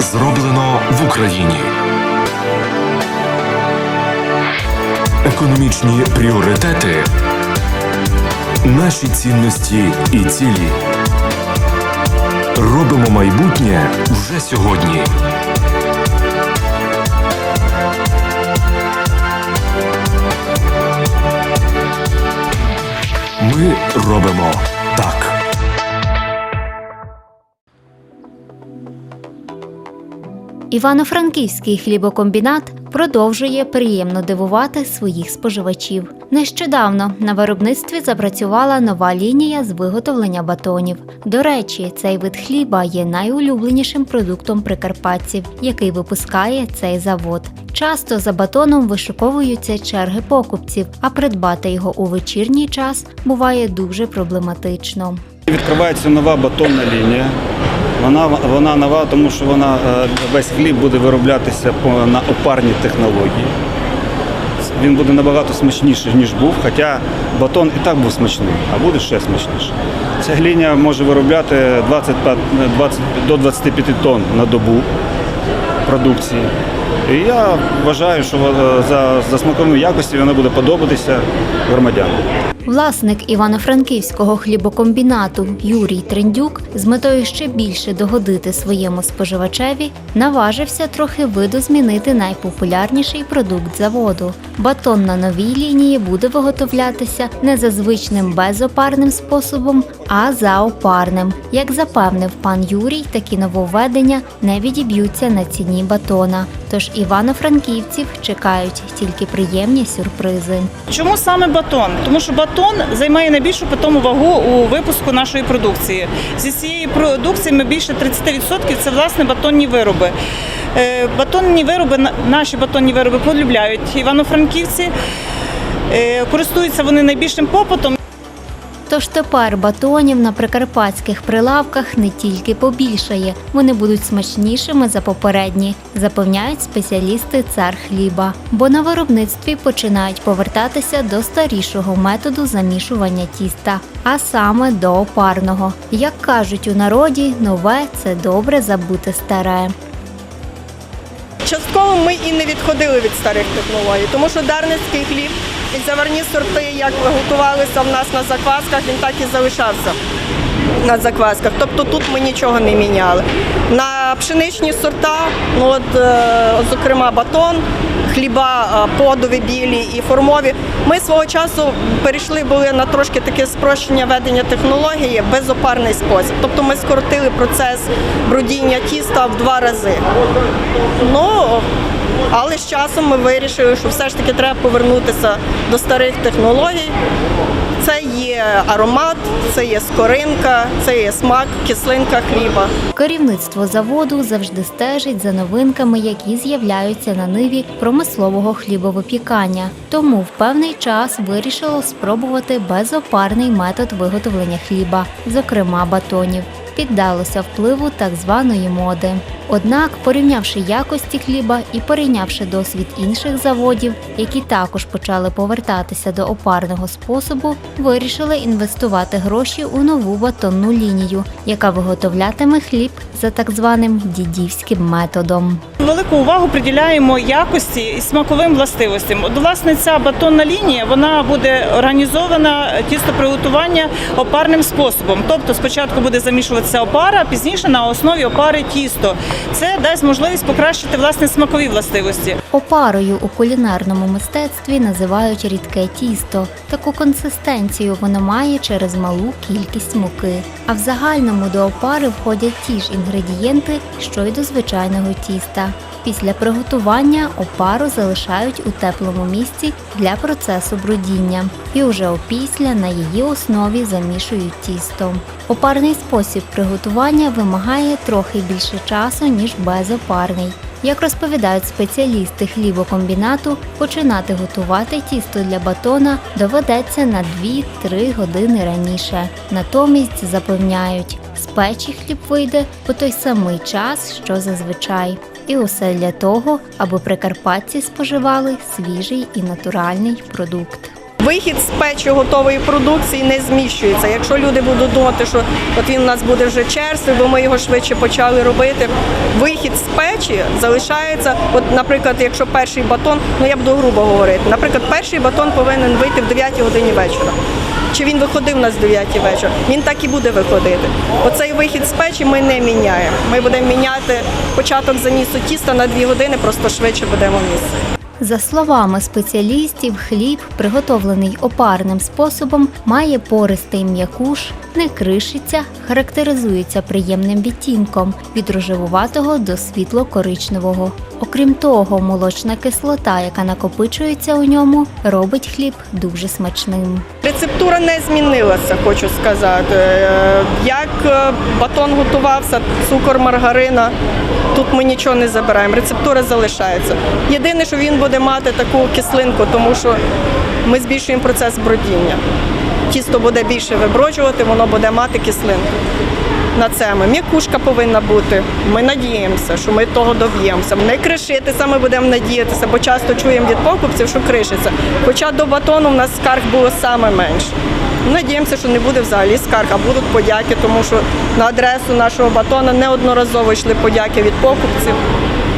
Зроблено в Україні. Економічні пріоритети. Наші цінності і цілі. Робимо майбутнє вже сьогодні. Ми робимо так. Івано-Франківський хлібокомбінат продовжує приємно дивувати своїх споживачів. Нещодавно на виробництві запрацювала нова лінія з виготовлення батонів. До речі, цей вид хліба є найулюбленішим продуктом прикарпатців, який випускає цей завод. Часто за батоном вишуковуються черги покупців, а придбати його у вечірній час буває дуже проблематично. Відкривається нова батонна лінія. Вона, вона нова, тому що вона, е, весь хліб буде вироблятися по, на опарній технології. Він буде набагато смачніший, ніж був, хоча батон і так був смачний, а буде ще смачніше. Ця лінія може виробляти 25, 20, до 25 тонн на добу продукції. І я вважаю, що е, за, за смаковою якості вона буде подобатися громадянам. Власник Івано-Франківського хлібокомбінату Юрій Трендюк з метою ще більше догодити своєму споживачеві наважився трохи видозмінити найпопулярніший продукт заводу. Батон на новій лінії буде виготовлятися не за звичним безопарним способом, а за опарним. Як запевнив пан Юрій, такі нововведення не відіб'ються на ціні батона. Тож івано-франківців чекають тільки приємні сюрпризи. Чому саме батон? Тому що батон займає найбільшу питому вагу у випуску нашої продукції. Зі цієї продукції ми більше 30% це власне батонні вироби. Е, Батонні вироби, на- наші батонні вироби полюбляють івано-франківці. Е, Користуються вони найбільшим попитом. Тож тепер батонів на прикарпатських прилавках не тільки побільшає, вони будуть смачнішими за попередні, запевняють спеціалісти цар хліба. Бо на виробництві починають повертатися до старішого методу замішування тіста, а саме до опарного. Як кажуть у народі, нове це добре забути старе. Частково ми і не відходили від старих технологій, тому що дарницький хліб і заварні сорти, як готувалися в нас на заквасках, він так і залишався на заквасках. Тобто тут ми нічого не міняли. На пшеничні сорта, ну от, е, зокрема, батон, хліба е, подові білі і формові. Ми свого часу перейшли були на трошки таке спрощення ведення технології безопарний спосіб. Тобто ми скоротили процес брудіння тіста в два рази. Ну, але з часом ми вирішили, що все ж таки треба повернутися до старих технологій. Це є аромат, це є скоринка, це є смак, кислинка хліба. Керівництво заводу завжди стежить за новинками, які з'являються на ниві промислового хлібовипікання. Тому в певний час вирішило спробувати безопарний метод виготовлення хліба, зокрема батонів. Піддалося впливу так званої моди. Однак, порівнявши якості хліба і перейнявши досвід інших заводів, які також почали повертатися до опарного способу, вирішили інвестувати гроші у нову батонну лінію, яка виготовлятиме хліб за так званим дідівським методом. Велику увагу приділяємо якості і смаковим властивостям. От, власне, ця батонна лінія вона буде організована тістоприготування опарним способом. Тобто спочатку буде замішуватися опара, пізніше на основі опари тісто. Це дасть можливість покращити власне смакові властивості. Опарою у кулінарному мистецтві називають рідке тісто. Таку консистенцію воно має через малу кількість муки. А в загальному до опари входять ті ж інгредієнти, що й до звичайного тіста. Після приготування опару залишають у теплому місці для процесу брудіння, і уже опісля на її основі замішують тісто. Опарний спосіб приготування вимагає трохи більше часу, ніж безопарний. Як розповідають спеціалісти хлібокомбінату, починати готувати тісто для батона доведеться на 2-3 години раніше. Натомість запевняють, з печі хліб вийде по той самий час, що зазвичай. І усе для того, аби прикарпатці споживали свіжий і натуральний продукт. Вихід з печі готової продукції не зміщується. Якщо люди будуть думати, що от він у нас буде вже черствий, бо ми його швидше почали робити. Вихід з печі залишається. От, наприклад, якщо перший батон, ну я буду грубо говорити, наприклад, перший батон повинен вийти в 9 годині вечора. Чи він виходив нас в 9 вечора? Він так і буде виходити. Оцей вихід з печі ми не міняємо. Ми будемо міняти початок занісу тіста на 2 години, просто швидше будемо місце. За словами спеціалістів, хліб, приготовлений опарним способом, має пористий м'якуш, не кришиться, характеризується приємним відтінком від рожевуватого до світло-коричневого. Окрім того, молочна кислота, яка накопичується у ньому, робить хліб дуже смачним. Рецептура не змінилася, хочу сказати. Е, Як е, батон готувався, цукор, маргарина, тут ми нічого не забираємо. Рецептура залишається. Єдине, що він буде мати таку кислинку, тому що ми збільшуємо процес бродіння. Тісто буде більше виброджувати, воно буде мати кислинку. На це ми. М'якушка повинна бути. Ми надіємося, що ми того доб'ємося. Не кришитися, ми будемо надіятися, бо часто чуємо від покупців, що кришиться. Хоча до батону в нас скарг було саме менше. Надіємося, що не буде взагалі скарг, а будуть подяки, тому що на адресу нашого батона неодноразово йшли подяки від покупців.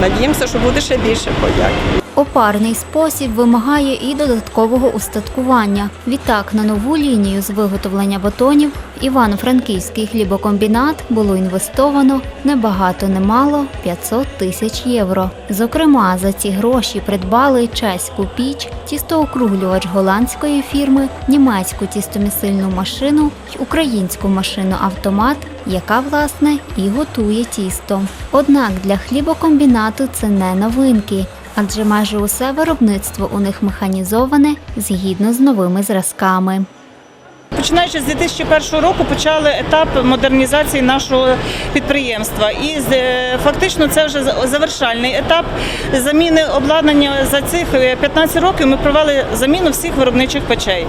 Надіємося, що буде ще більше подяк. Опарний спосіб вимагає і додаткового устаткування. Відтак на нову лінію з виготовлення батонів Івано-Франківський хлібокомбінат було інвестовано небагато немало 500 тисяч євро. Зокрема, за ці гроші придбали чеську піч, тістоокруглювач голландської фірми, німецьку тістомісильну машину й українську машину автомат, яка власне і готує тісто. Однак для хлібокомбінату це не новинки. Адже майже усе виробництво у них механізоване згідно з новими зразками. Починаючи з 2001 року почали етап модернізації нашого підприємства. І е, фактично це вже завершальний етап заміни обладнання. За цих е, 15 років ми провели заміну всіх виробничих печей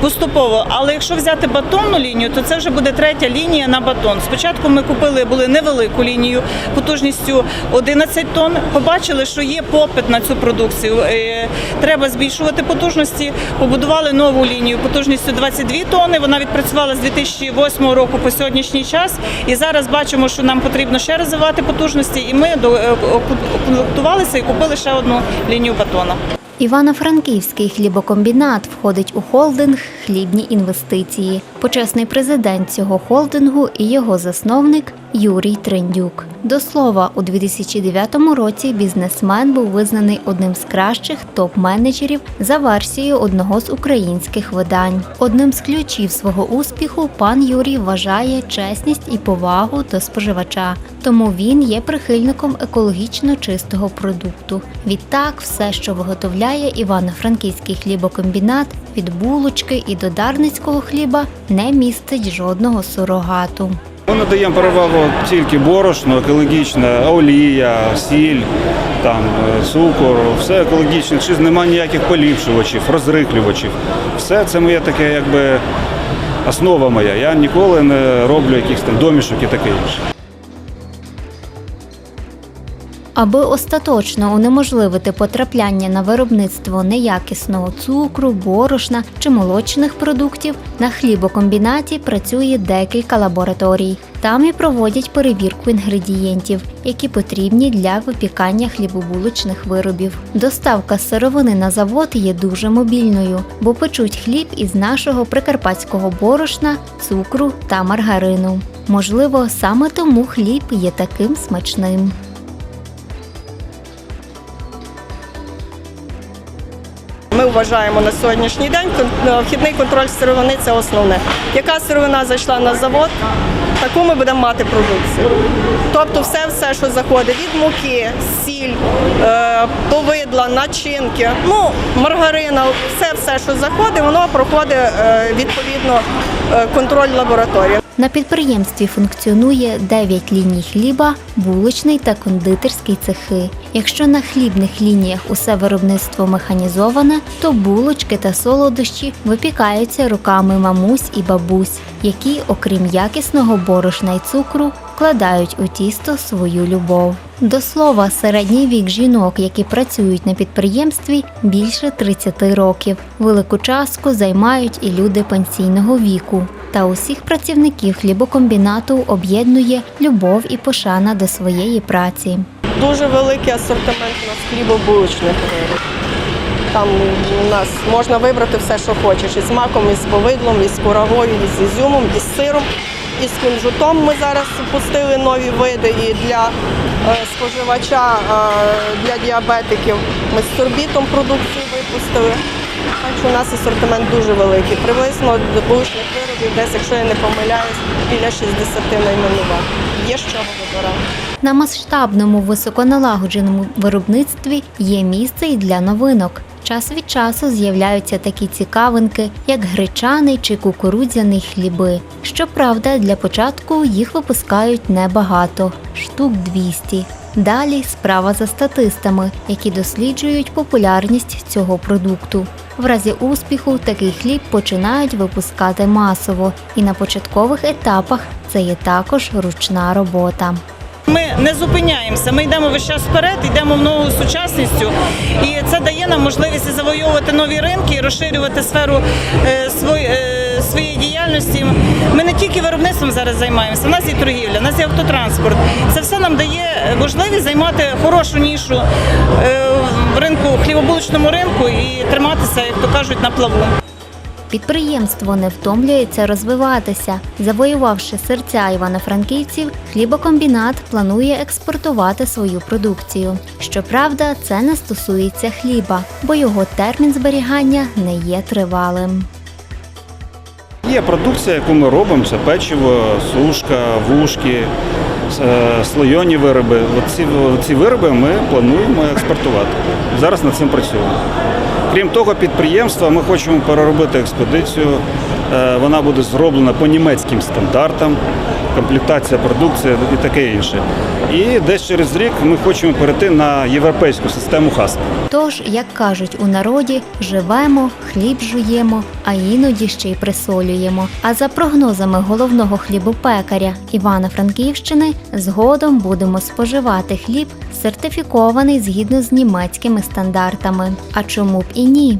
поступово. Але якщо взяти батонну лінію, то це вже буде третя лінія на батон. Спочатку ми купили були невелику лінію потужністю 11 тонн. Побачили, що є попит на цю продукцію. Е, Треба збільшувати потужності. Побудували нову лінію потужністю 22 тонни. Вона відпрацювала з 2008 року по сьогоднішній час. І зараз бачимо, що нам потрібно ще розвивати потужності. І ми е, окомплектувалися і купили ще одну лінію батона. Івано-Франківський хлібокомбінат входить у холдинг Хлібні інвестиції. Почесний президент цього холдингу і його засновник Юрій Трендюк. До слова, у 2009 році бізнесмен був визнаний одним з кращих топ-менеджерів за версією одного з українських видань. Одним з ключів свого успіху пан Юрій вважає чесність і повагу до споживача. Тому він є прихильником екологічно чистого продукту. Відтак, все, що виготовляє Івано-Франківський хлібокомбінат, від булочки і до дарницького хліба, не містить жодного сурогату. Ми надаємо перевагу тільки борошно, екологічне, олія, сіль, там, е, цукор, все екологічне, чи немає ніяких поліпшувачів, розрихлювачів. Все це моє таке, якби основа моя. Я ніколи не роблю якихось там домішок і таке інше. Аби остаточно унеможливити потрапляння на виробництво неякісного цукру, борошна чи молочних продуктів, на хлібокомбінаті працює декілька лабораторій. Там і проводять перевірку інгредієнтів, які потрібні для випікання хлібобулочних виробів. Доставка сировини на завод є дуже мобільною, бо печуть хліб із нашого прикарпатського борошна, цукру та маргарину. Можливо, саме тому хліб є таким смачним. Вважаємо на сьогоднішній день вхідний контроль сировини це основне. Яка сировина зайшла на завод, таку ми будемо мати продукцію. Тобто, все, все, що заходить від муки, сіль, е, повидла, начинки, ну маргарина, все, все, що заходить, воно проходить е, відповідно е, контроль лабораторії. На підприємстві функціонує 9 ліній хліба, булочний та кондитерський цехи. Якщо на хлібних лініях усе виробництво механізоване, то булочки та солодощі випікаються руками мамусь і бабусь, які, окрім якісного борошна й цукру, вкладають у тісто свою любов. До слова, середній вік жінок, які працюють на підприємстві, більше 30 років. Велику частку займають і люди пенсійного віку. Та усіх працівників хлібокомбінату об'єднує любов і пошана до своєї праці. Дуже великий асортимент у нас хлібобулочних виробів. Там у нас можна вибрати все, що хочеш. І з маком, і з повидлом, і з курагою, і з ізюмом, і з сиром, і з кунжутом. Ми зараз пустили нові види і для е, споживача, е, для діабетиків. Ми з сорбітом продукцію випустили. Так у нас асортимент дуже великий. Приблизно до булочних виробів, десь, якщо я не помиляюсь, біля 60 найменувань. Є з чого вибирати. На масштабному високоналагодженому виробництві є місце і для новинок. Час від часу з'являються такі цікавинки, як гречаний чи кукурудзяний хліби. Щоправда, для початку їх випускають небагато штук 200. Далі справа за статистами, які досліджують популярність цього продукту. В разі успіху такий хліб починають випускати масово, і на початкових етапах це є також ручна робота. Не зупиняємося. Ми йдемо весь час вперед, йдемо в нову сучасністю, і це дає нам можливість завоювати нові ринки, і розширювати сферу е, е, своєї діяльності. Ми не тільки виробництвом зараз займаємося. У нас є торгівля, у нас є автотранспорт. Це все нам дає можливість займати хорошу нішу е, в ринку, хлібобулочному ринку і триматися, як то кажуть, на плаву. Підприємство не втомлюється розвиватися. Завоювавши серця івано-франківців, хлібокомбінат планує експортувати свою продукцію. Щоправда, це не стосується хліба, бо його термін зберігання не є тривалим. Є продукція, яку ми робимо, це печиво, сушка, вушки, е, слойоні вироби. Ці, ці вироби ми плануємо експортувати. Зараз над цим працюємо. Крім того, підприємства ми хочемо переробити експедицію. Е, Вона буде зроблена по німецьким стандартам, комплектація продукції і таке інше. І десь через рік ми хочемо перейти на європейську систему ХАСП. Тож, як кажуть у народі, живемо, хліб жуємо, а іноді ще й присолюємо. А за прогнозами головного хлібопекаря Івано-Франківщини, згодом будемо споживати хліб, сертифікований згідно з німецькими стандартами. А чому б і ні?